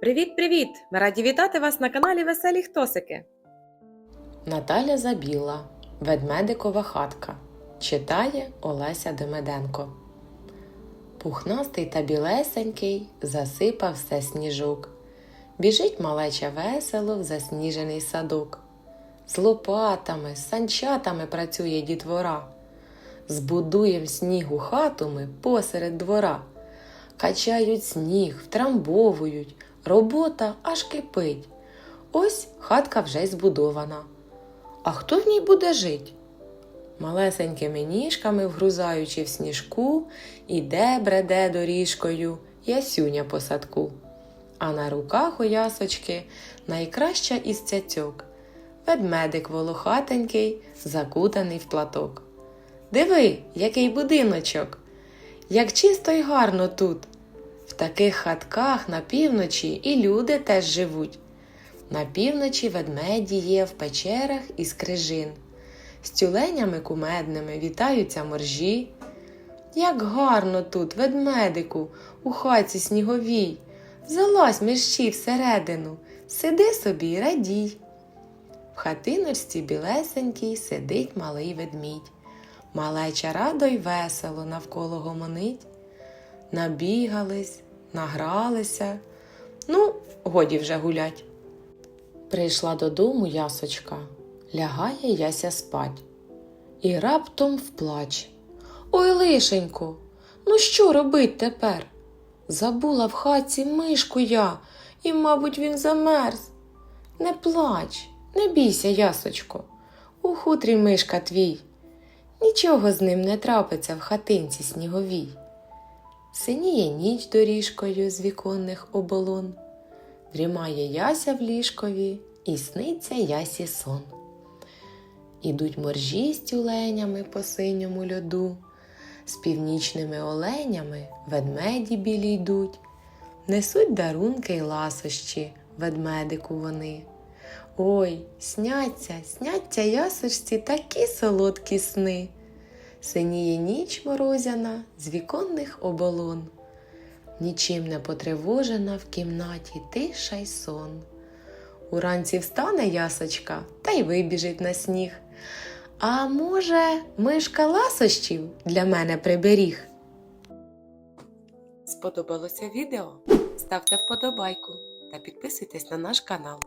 Привіт-привіт! Ми раді вітати вас на каналі Веселі Хтосики. Наталя Забіла, Ведмедикова хатка. Читає Олеся Демеденко. Пухнастий та білесенький засипав все сніжок. Біжить малеча весело в засніжений садок. З лопатами, з санчатами працює дітвора. Збудуєм снігу хату ми посеред двора. Качають сніг, втрамбовують, робота аж кипить. Ось хатка вже й збудована. А хто в ній буде жить? Малесенькими ніжками вгрузаючи в сніжку, іде бреде доріжкою ясюня по садку. А на руках у ясочки найкраща із цяцьок. Ведмедик волохатенький, закутаний в платок. Диви, який будиночок! Як чисто й гарно тут. Таких хатках на півночі і люди теж живуть. На півночі ведмеді є в печерах із крижин. З тюленями кумедними вітаються моржі. Як гарно тут, ведмедику, у хаті сніговій. Залазь мерщі всередину, сиди собі радій. В хатиночці білесенькій сидить малий ведмідь. Малеча радо й весело навколо гомонить. Набігались, награлися. Ну, годі вже гулять. Прийшла додому ясочка, лягає яся спать. І раптом вплач. Ой, лишенько, ну що робить тепер? Забула в хаті мишку я, і, мабуть, він замерз. Не плач, не бійся, ясочко, у хутрі мишка твій. Нічого з ним не трапиться в хатинці сніговій. Синіє ніч доріжкою з віконних оболон. Дрімає яся в ліжкові і сниться ясі сон. Ідуть моржі з тюленями по синьому льоду, з північними оленями ведмеді білі йдуть, несуть дарунки й ласощі ведмедику вони. Ой, сняться, сняться ясочці такі солодкі сни. Синіє ніч морозяна з віконних оболон. Нічим не потривожена в кімнаті тиша й сон. Уранці встане ясочка та й вибіжить на сніг. А може, мишка ласощів для мене приберіг? Сподобалося відео? Ставте вподобайку та підписуйтесь на наш канал.